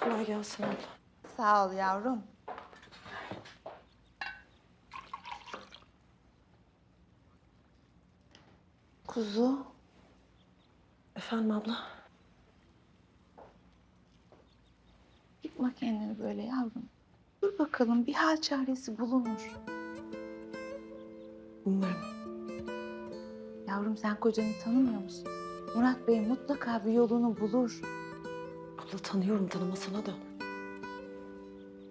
Kolay gelsin abla. Sağ ol yavrum. Kuzu, Efendim abla? yıkma kendini böyle yavrum. Dur bakalım bir hal çaresi bulunur. Umarım. Yavrum sen kocanı tanımıyor musun? Murat Bey mutlaka bir yolunu bulur. Abla tanıyorum tanımasına da.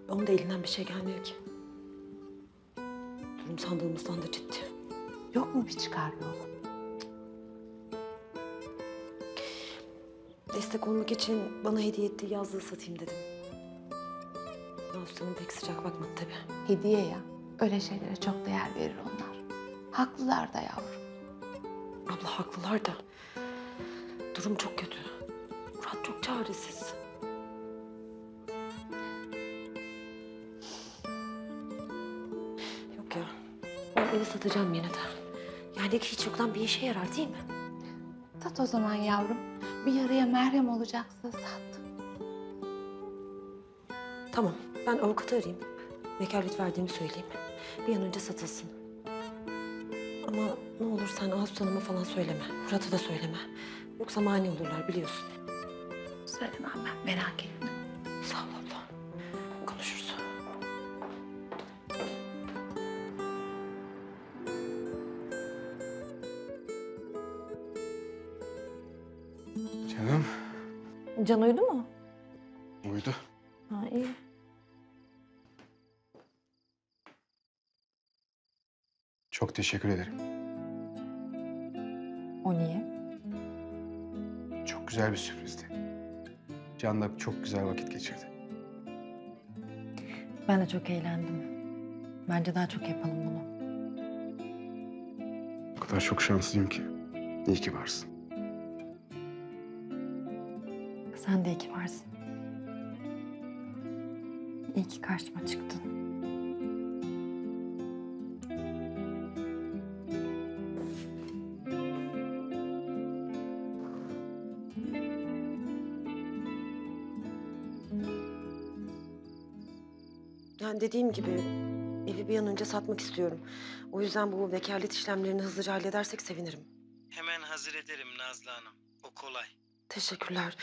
Onun da elinden bir şey gelmiyor ki. Durum sandığımızdan da ciddi. Yok mu bir çıkar yolu? Destek olmak için bana hediye ettiği yazlığı satayım dedim. Nauscan'ın pek sıcak bakmadı tabii. Hediye ya. Öyle şeylere çok değer verir onlar. Haklılar da yavrum. Abla haklılar da. Durum çok kötü. Murat çok çaresiz. Yok ya. Ben evi satacağım yine de. Yani hiç yoktan bir işe yarar değil mi? Sat o zaman yavrum. Bir yarıya merhem olacaksa sat. Tamam. Ben avukatı arayayım. Vekalet verdiğimi söyleyeyim. Bir an önce satılsın. Ama ne olur sen Aslı Hanım'a falan söyleme. Murat'a da söyleme. Yoksa mani olurlar biliyorsun. Söylemem ben merak etme. Sağ ol abla. Konuşuruz. Canım Can uyudu mu? uyudu. Ha iyi. Çok teşekkür ederim. O niye? Çok güzel bir sürprizdi. Can'la çok güzel vakit geçirdi. Ben de çok eğlendim. Bence daha çok yapalım bunu. O kadar çok şanslıyım ki. İyi ki varsın. Sen de iyi ki varsın. İyi ki karşıma çıktın. Yani dediğim gibi evi bir an önce satmak istiyorum. O yüzden bu vekalet işlemlerini hızlıca halledersek sevinirim. Hemen hazır ederim Nazlı Hanım. O kolay. Teşekkürler.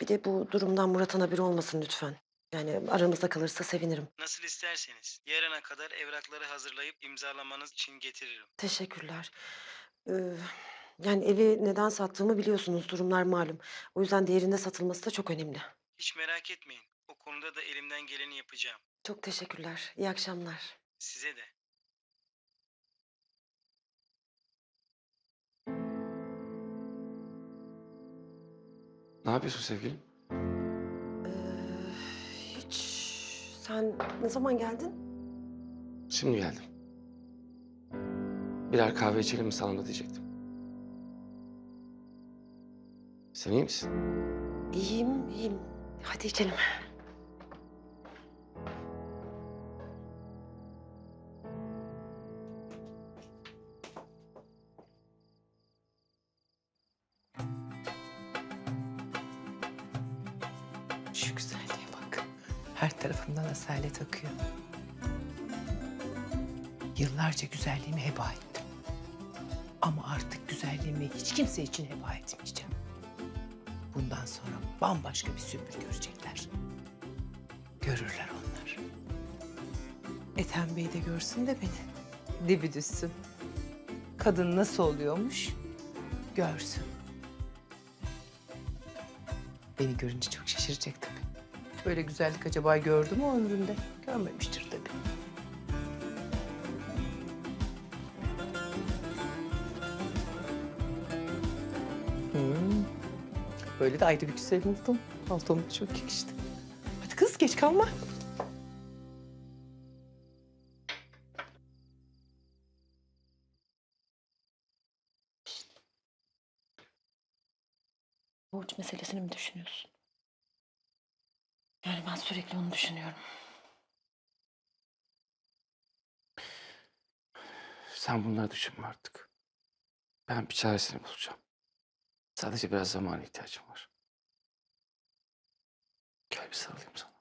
Bir de bu durumdan Murat'ın haberi olmasın lütfen. Yani aramızda kalırsa sevinirim. Nasıl isterseniz. Yarına kadar evrakları hazırlayıp imzalamanız için getiririm. Teşekkürler. Ee, yani evi neden sattığımı biliyorsunuz. Durumlar malum. O yüzden değerinde satılması da çok önemli. Hiç merak etmeyin. O konuda da elimden geleni yapacağım. Çok teşekkürler. İyi akşamlar. Size de. Ne yapıyorsun sevgilim? Ee, hiç... Sen ne zaman geldin? Şimdi geldim. Birer kahve içelim mi salonda diyecektim. Sen iyi misin? İyiyim, iyiyim. Hadi içelim. Şu güzelliğe bak. Her tarafımdan asalet akıyor. Yıllarca güzelliğimi heba ettim. Ama artık güzelliğimi hiç kimse için heba etmeyeceğim. Bundan sonra bambaşka bir sümbül görecekler. Görürler onlar. Ethem Bey de görsün de beni. Dibi düşsün. Kadın nasıl oluyormuş görsün. Beni görünce çok şaşıracak tabii. Böyle güzellik acaba gördü mü o ömründe? Görmemiştir tabii. Hmm. Böyle de ayrı bir güzel oldum. Paltom da çok yakıştı. Hadi kız geç kalma. Borç meselesini mi düşünüyorsun? Yani ben sürekli onu düşünüyorum. Sen bunları düşünme artık. Ben bir çaresini bulacağım. Sadece biraz zamana ihtiyacım var. Gel. bir sarılayım sana.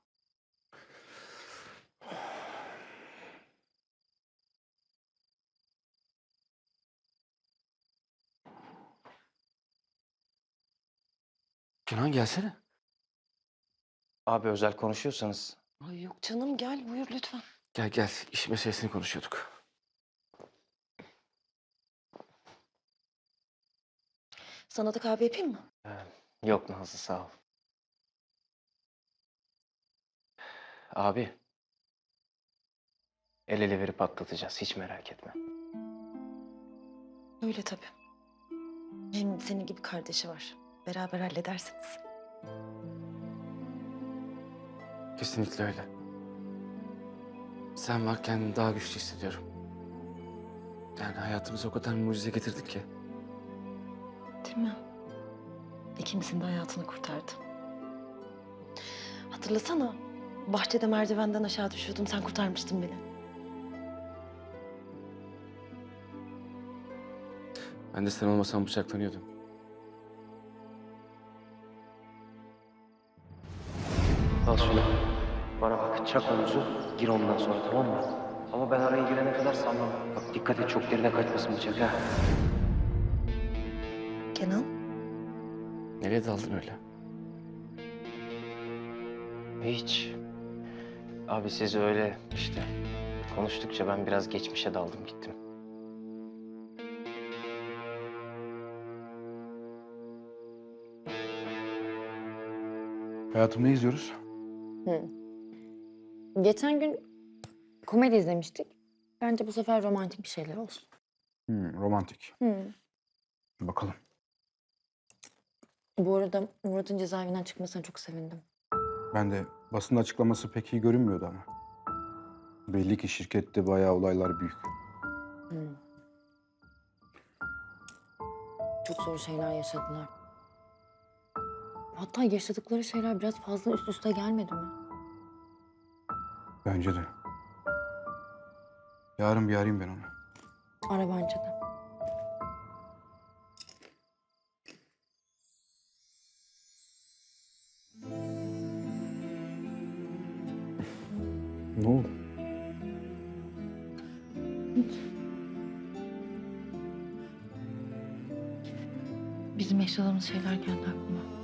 Kenan gelsene. Abi özel konuşuyorsanız Ay yok canım gel buyur lütfen. Gel gel iş meselesini konuşuyorduk. Sana da kahve yapayım mı? yok Nazlı sağ ol. Abi. El ele verip atlatacağız hiç merak etme. Öyle tabii. Hem senin gibi kardeşi var. Beraber halledersiniz. Kesinlikle öyle. Sen varken daha güçlü hissediyorum. Yani hayatımıza o kadar mucize getirdin ki. Değil mi? İkimizin de hayatını kurtardı. Hatırlasana. Bahçede merdivenden aşağı düşüyordum. Sen kurtarmıştın beni. Ben de sen olmasan bıçaklanıyordum. Al şunu. Bana bak çak omuzu gir ondan sonra tamam mı? Ama ben araya girene kadar sanmam. Bak dikkat et çok derine kaçmasın bıçak ha. Kenan. Nereye daldın öyle? Hiç. Abi siz öyle işte konuştukça ben biraz geçmişe daldım gittim. Hayatım ne izliyoruz? Geçen gün komedi izlemiştik. Bence bu sefer romantik bir şeyler olsun. Hmm, romantik. Hı. Bakalım. Bu arada Murat'ın cezaevinden çıkmasına çok sevindim. Ben de basın açıklaması pek iyi görünmüyordu ama. Belli ki şirkette bayağı olaylar büyük. Hı. Çok zor şeyler yaşadılar. Hatta yaşadıkları şeyler biraz fazla üst üste gelmedi mi? Bence de. Yarın bir arayayım ben onu. Ara bence de. Ne oldu? Bizim yaşadığımız şeyler geldi aklıma.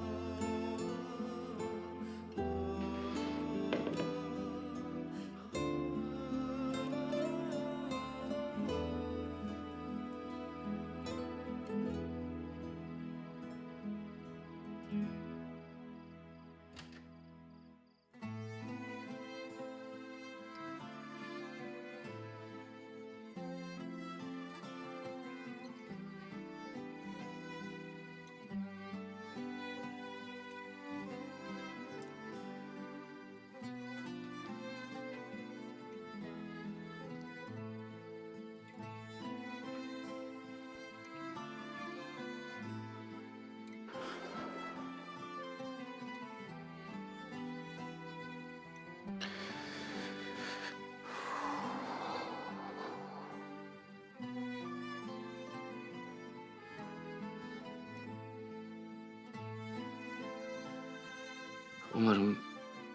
Umarım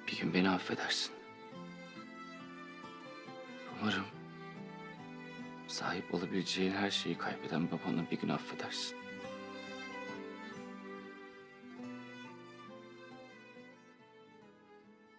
bir gün beni affedersin. Umarım sahip olabileceğin her şeyi kaybeden babanı bir gün affedersin.